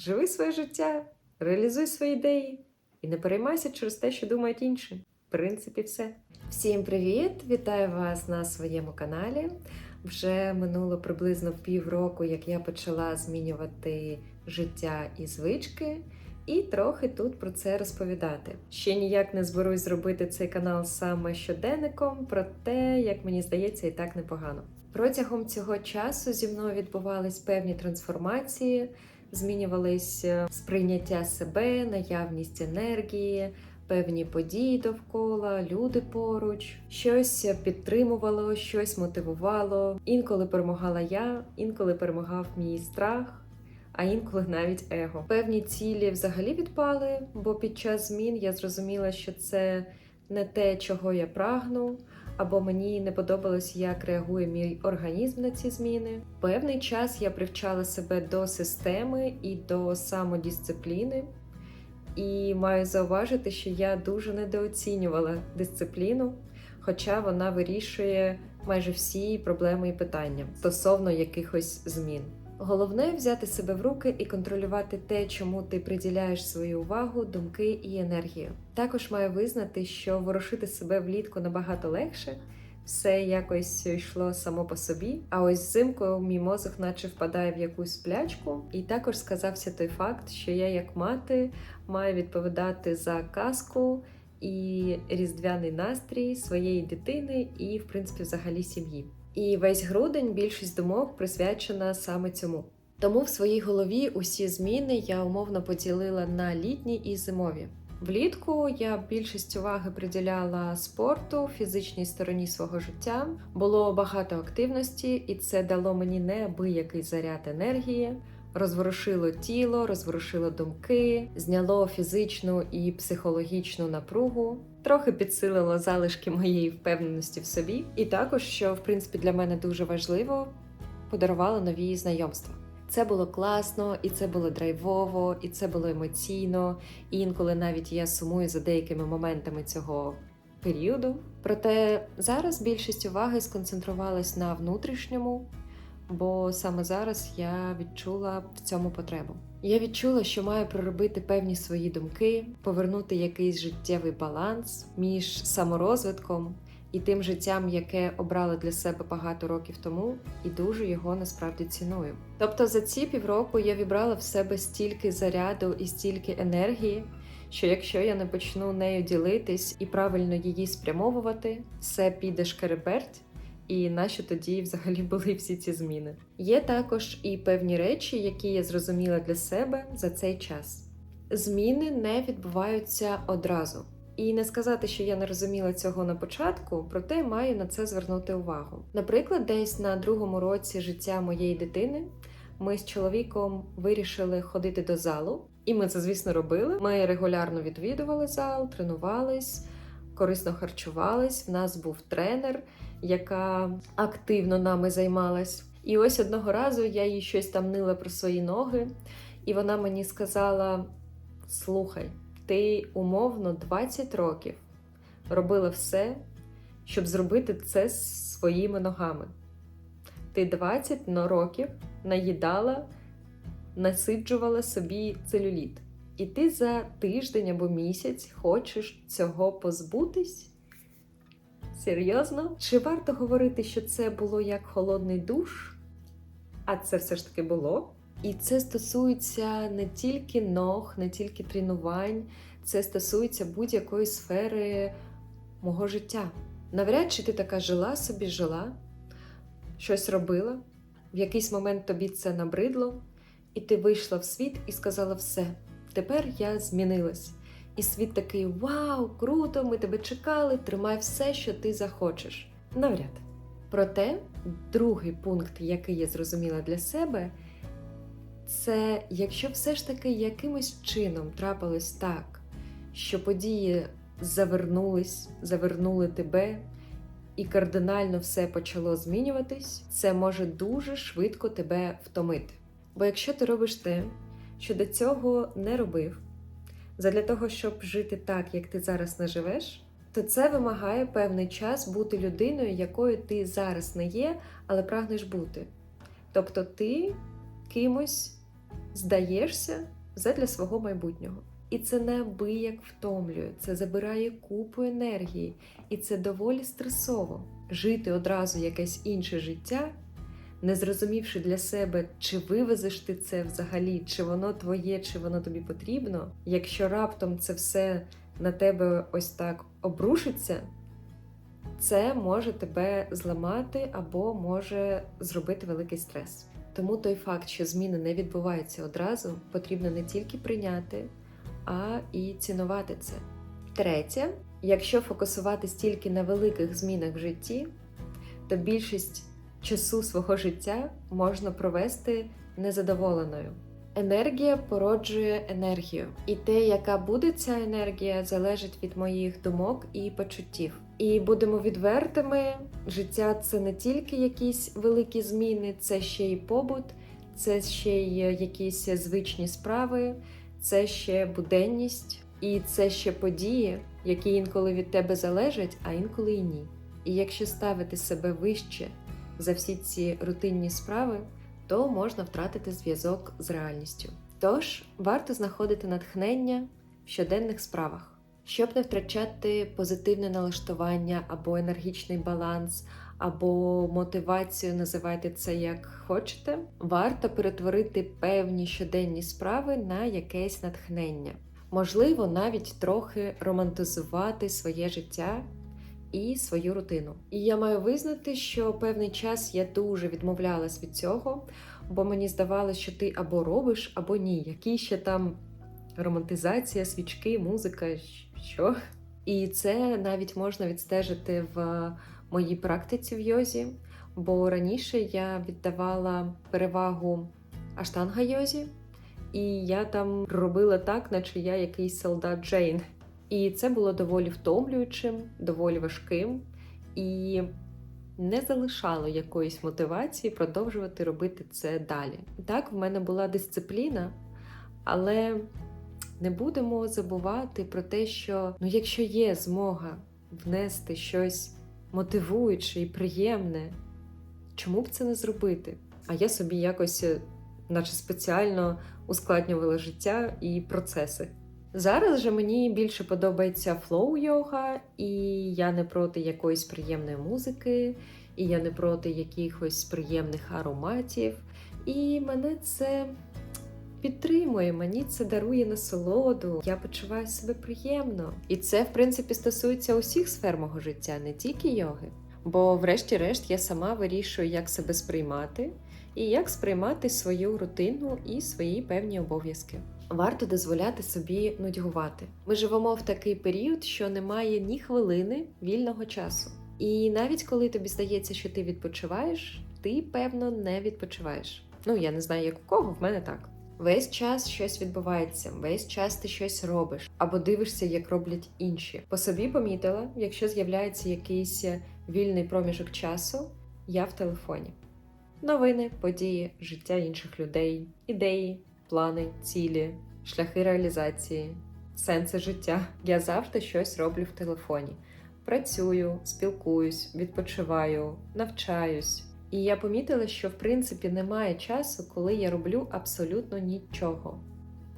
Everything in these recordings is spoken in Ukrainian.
Живи своє життя, реалізуй свої ідеї і не переймайся через те, що думають інші. В принципі, все. Всім привіт! Вітаю вас на своєму каналі. Вже минуло приблизно півроку, як я почала змінювати життя і звички, і трохи тут про це розповідати. Ще ніяк не зберусь зробити цей канал саме щоденником, проте, як мені здається, і так непогано. Протягом цього часу зі мною відбувались певні трансформації, змінювались е, сприйняття себе, наявність енергії, певні події довкола, люди поруч, щось підтримувало, щось мотивувало. Інколи перемагала я, інколи перемагав мій страх. А інколи навіть его. Певні цілі взагалі відпали, бо під час змін я зрозуміла, що це не те, чого я прагну, або мені не подобалось, як реагує мій організм на ці зміни. Певний час я привчала себе до системи і до самодисципліни, і маю зауважити, що я дуже недооцінювала дисципліну, хоча вона вирішує майже всі проблеми і питання стосовно якихось змін. Головне взяти себе в руки і контролювати те, чому ти приділяєш свою увагу, думки і енергію. Також маю визнати, що ворушити себе влітку набагато легше, все якось йшло само по собі. А ось взимку мій мозок, наче впадає в якусь сплячку, і також сказався той факт, що я, як мати, маю відповідати за казку і різдвяний настрій своєї дитини і, в принципі, взагалі сім'ї. І весь грудень більшість думок присвячена саме цьому. Тому в своїй голові усі зміни я умовно поділила на літні і зимові. Влітку я більшість уваги приділяла спорту, фізичній стороні свого життя. Було багато активності, і це дало мені неабиякий заряд енергії, розворушило тіло, розворушило думки, зняло фізичну і психологічну напругу, трохи підсилило залишки моєї впевненості в собі, і також, що в принципі для мене дуже важливо, подарувало нові знайомства. Це було класно, і це було драйвово, і це було емоційно. І інколи навіть я сумую за деякими моментами цього періоду. Проте зараз більшість уваги сконцентрувалась на внутрішньому, бо саме зараз я відчула в цьому потребу. Я відчула, що маю проробити певні свої думки, повернути якийсь життєвий баланс між саморозвитком і тим життям, яке обрала для себе багато років тому, і дуже його насправді ціную. Тобто за ці півроку я вібрала в себе стільки заряду і стільки енергії, що якщо я не почну нею ділитись і правильно її спрямовувати, все піде шкереберть. І нащо тоді взагалі були всі ці зміни? Є також і певні речі, які я зрозуміла для себе за цей час. Зміни не відбуваються одразу. І не сказати, що я не розуміла цього на початку, проте маю на це звернути увагу. Наприклад, десь на другому році життя моєї дитини ми з чоловіком вирішили ходити до залу, і ми це, звісно, робили. Ми регулярно відвідували зал, тренувались, корисно харчувались. В нас був тренер, яка активно нами займалась. І ось одного разу я їй щось там нила про свої ноги, і вона мені сказала: слухай ти умовно 20 років робила все, щоб зробити це своїми ногами. Ти 20 років наїдала, насиджувала собі целюліт. І ти за тиждень або місяць хочеш цього позбутись? Серйозно? Чи варто говорити, що це було як холодний душ? А це все ж таки було. І це стосується не тільки ног, не тільки тренувань, це стосується будь-якої сфери мого життя. Навряд чи ти така жила собі, жила, щось робила, в якийсь момент тобі це набридло, і ти вийшла в світ і сказала все, тепер я змінилась. І світ такий: Вау, круто! Ми тебе чекали, тримай все, що ти захочеш. Навряд. Проте, другий пункт, який я зрозуміла для себе, це якщо все ж таки якимось чином трапилось так, що події завернулись, завернули тебе, і кардинально все почало змінюватись, це може дуже швидко тебе втомити. Бо якщо ти робиш те, що до цього не робив, задля того, щоб жити так, як ти зараз не живеш, то це вимагає певний час бути людиною, якою ти зараз не є, але прагнеш бути. Тобто ти кимось здаєшся задля свого майбутнього. І це неабияк втомлює, це забирає купу енергії, і це доволі стресово. Жити одразу якесь інше життя, не зрозумівши для себе, чи вивезеш ти це взагалі, чи воно твоє, чи воно тобі потрібно. Якщо раптом це все на тебе ось так обрушиться, це може тебе зламати або може зробити великий стрес. Тому той факт, що зміни не відбуваються одразу, потрібно не тільки прийняти, а і цінувати це. Третє, якщо фокусуватись тільки на великих змінах в житті, то більшість часу свого життя можна провести незадоволеною. Енергія породжує енергію, і те, яка буде ця енергія, залежить від моїх думок і почуттів. І будемо відвертими, життя це не тільки якісь великі зміни, це ще й побут, це ще й якісь звичні справи, це ще буденність, і це ще події, які інколи від тебе залежать, а інколи і ні. І якщо ставити себе вище за всі ці рутинні справи, то можна втратити зв'язок з реальністю. Тож варто знаходити натхнення в щоденних справах, щоб не втрачати позитивне налаштування або енергічний баланс, або мотивацію, називайте це як хочете. Варто перетворити певні щоденні справи на якесь натхнення. Можливо, навіть трохи романтизувати своє життя і свою рутину. І я маю визнати, що певний час я дуже відмовлялась від цього, бо мені здавалося, що ти або робиш, або ні. Які ще там романтизація, свічки, музика, що. І це навіть можна відстежити в моїй практиці в йозі, бо раніше я віддавала перевагу аштанга йозі, і я там робила так, наче я якийсь солдат Джейн. І це було доволі втомлюючим, доволі важким і не залишало якоїсь мотивації продовжувати робити це далі. Так, в мене була дисципліна, але не будемо забувати про те, що ну, якщо є змога внести щось мотивуюче і приємне, чому б це не зробити? А я собі якось, наче спеціально ускладнювала життя і процеси. Зараз же мені більше подобається флоу-йога, і я не проти якоїсь приємної музики, і я не проти якихось приємних ароматів. І мене це підтримує, мені це дарує насолоду. Я почуваю себе приємно. І це, в принципі, стосується усіх сфер мого життя, не тільки йоги. Бо, врешті-решт, я сама вирішую, як себе сприймати і як сприймати свою рутину і свої певні обов'язки. Варто дозволяти собі нудьгувати. Ми живемо в такий період, що немає ні хвилини вільного часу. І навіть коли тобі здається, що ти відпочиваєш, ти певно не відпочиваєш. Ну я не знаю, як у кого, в мене так. Весь час щось відбувається, весь час ти щось робиш або дивишся, як роблять інші. По собі помітила, якщо з'являється якийсь вільний проміжок часу, я в телефоні. Новини, події, життя інших людей, ідеї, плани, цілі, шляхи реалізації, сенси життя. Я завжди щось роблю в телефоні. Працюю, спілкуюсь, відпочиваю, навчаюсь. І я помітила, що в принципі немає часу, коли я роблю абсолютно нічого.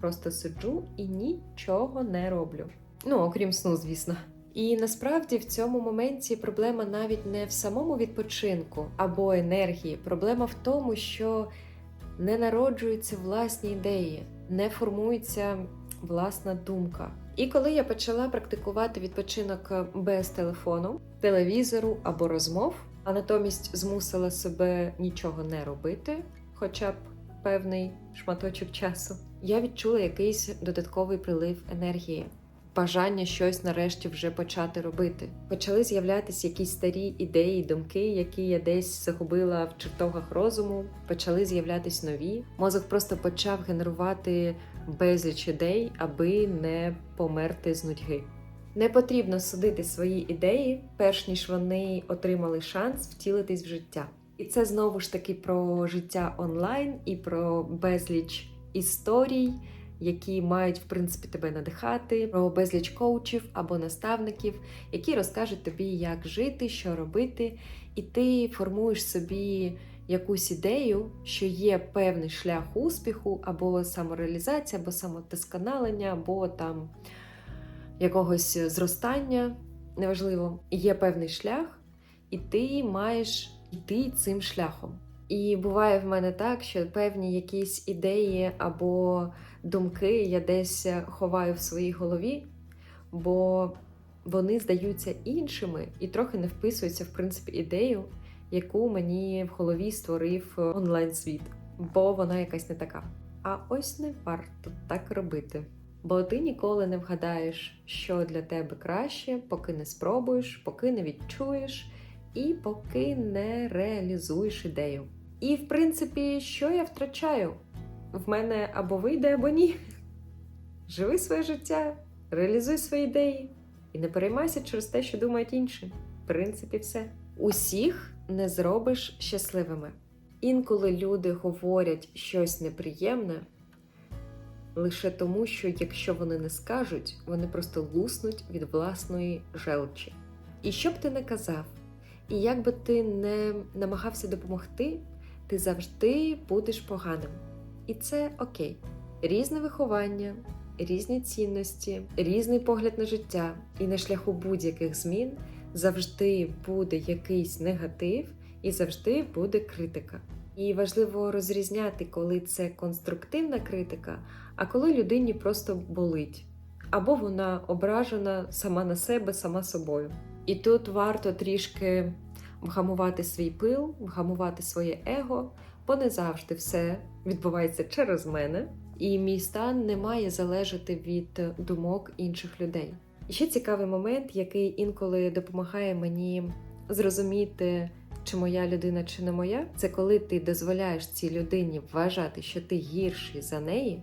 Просто сиджу і нічого не роблю. Ну, окрім сну, звісно. І насправді в цьому моменті проблема навіть не в самому відпочинку або енергії. Проблема в тому, що не народжуються власні ідеї, не формується власна думка. І коли я почала практикувати відпочинок без телефону, телевізору або розмов, а натомість змусила себе нічого не робити, хоча б певний шматочок часу, я відчула якийсь додатковий прилив енергії. Бажання щось нарешті вже почати робити. Почали з'являтися якісь старі ідеї, думки, які я десь загубила в чертогах розуму. Почали з'являтись нові. Мозок просто почав генерувати безліч ідей, аби не померти з нудьги. Не потрібно судити свої ідеї, перш ніж вони отримали шанс втілитись в життя. І це знову ж таки про життя онлайн і про безліч історій які мають в принципі тебе надихати, про безліч коучів або наставників, які розкажуть тобі, як жити, що робити, і ти формуєш собі якусь ідею, що є певний шлях успіху, або самореалізація, або самодосконалення, або там якогось зростання, неважливо, є певний шлях, і ти маєш йти цим шляхом. І буває в мене так, що певні якісь ідеї або думки я десь ховаю в своїй голові, бо вони здаються іншими і трохи не вписуються в принципі ідею, яку мені в голові створив онлайн-світ, бо вона якась не така. А ось не варто так робити. Бо ти ніколи не вгадаєш, що для тебе краще, поки не спробуєш, поки не відчуєш і поки не реалізуєш ідею. І в принципі, що я втрачаю? В мене або вийде, або ні. Живи своє життя, реалізуй свої ідеї і не переймайся через те, що думають інші. В принципі, все. Усіх не зробиш щасливими. Інколи люди говорять щось неприємне лише тому, що якщо вони не скажуть, вони просто луснуть від власної желчі. І що б ти не казав, і як би ти не намагався допомогти, ти завжди будеш поганим. І це окей. Різне виховання, різні цінності, різний погляд на життя, і на шляху будь-яких змін завжди буде якийсь негатив і завжди буде критика. І важливо розрізняти, коли це конструктивна критика, а коли людині просто болить, або вона ображена сама на себе, сама собою. І тут варто трішки вгамувати свій пил, вгамувати своє его, бо не завжди все відбувається через мене, і мій стан не має залежати від думок інших людей. Ще цікавий момент, який інколи допомагає мені зрозуміти, чи моя людина, чи не моя, це коли ти дозволяєш цій людині вважати, що ти гірший за неї.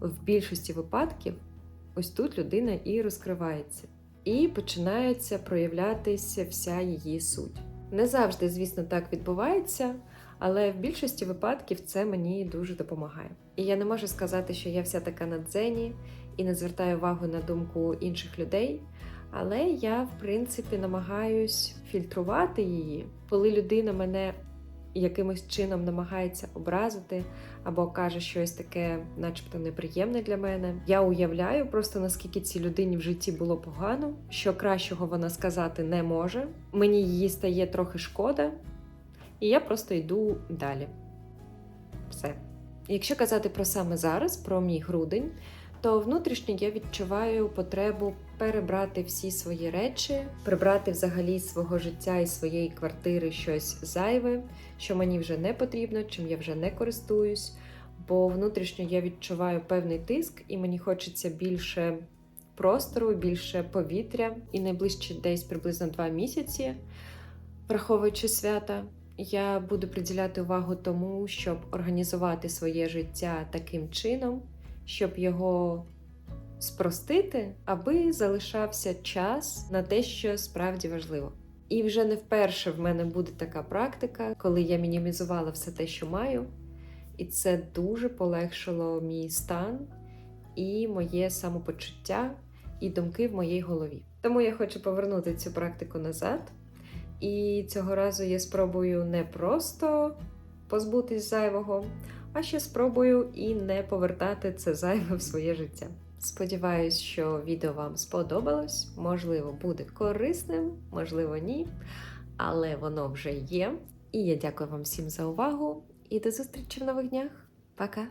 В більшості випадків ось тут людина і розкривається, і починається проявлятися вся її суть. Не завжди, звісно, так відбувається, але в більшості випадків це мені дуже допомагає. І я не можу сказати, що я вся така на дзені і не звертаю увагу на думку інших людей. Але я, в принципі, намагаюсь фільтрувати її, коли людина мене якимось чином намагається образити або каже щось таке, начебто неприємне для мене. Я уявляю просто наскільки цій людині в житті було погано, що кращого вона сказати не може. Мені її стає трохи шкода, і я просто йду далі. Все. Якщо казати про саме зараз, про мій грудень, то внутрішньо я відчуваю потребу перебрати всі свої речі, прибрати взагалі з свого життя і своєї квартири щось зайве, що мені вже не потрібно, чим я вже не користуюсь. Бо внутрішньо я відчуваю певний тиск, і мені хочеться більше простору, більше повітря. І найближчі десь приблизно два місяці, враховуючи свята, я буду приділяти увагу тому, щоб організувати своє життя таким чином, щоб його спростити, аби залишався час на те, що справді важливо. І вже не вперше в мене буде така практика, коли я мінімізувала все те, що маю, і це дуже полегшило мій стан і моє самопочуття, і думки в моїй голові. Тому я хочу повернути цю практику назад. І цього разу я спробую не просто позбутись зайвого, а ще спробую і не повертати це зайве в своє життя. Сподіваюсь, що відео вам сподобалось, можливо, буде корисним, можливо, ні. Але воно вже є. І я дякую вам всім за увагу і до зустрічі в нових днях. Пока!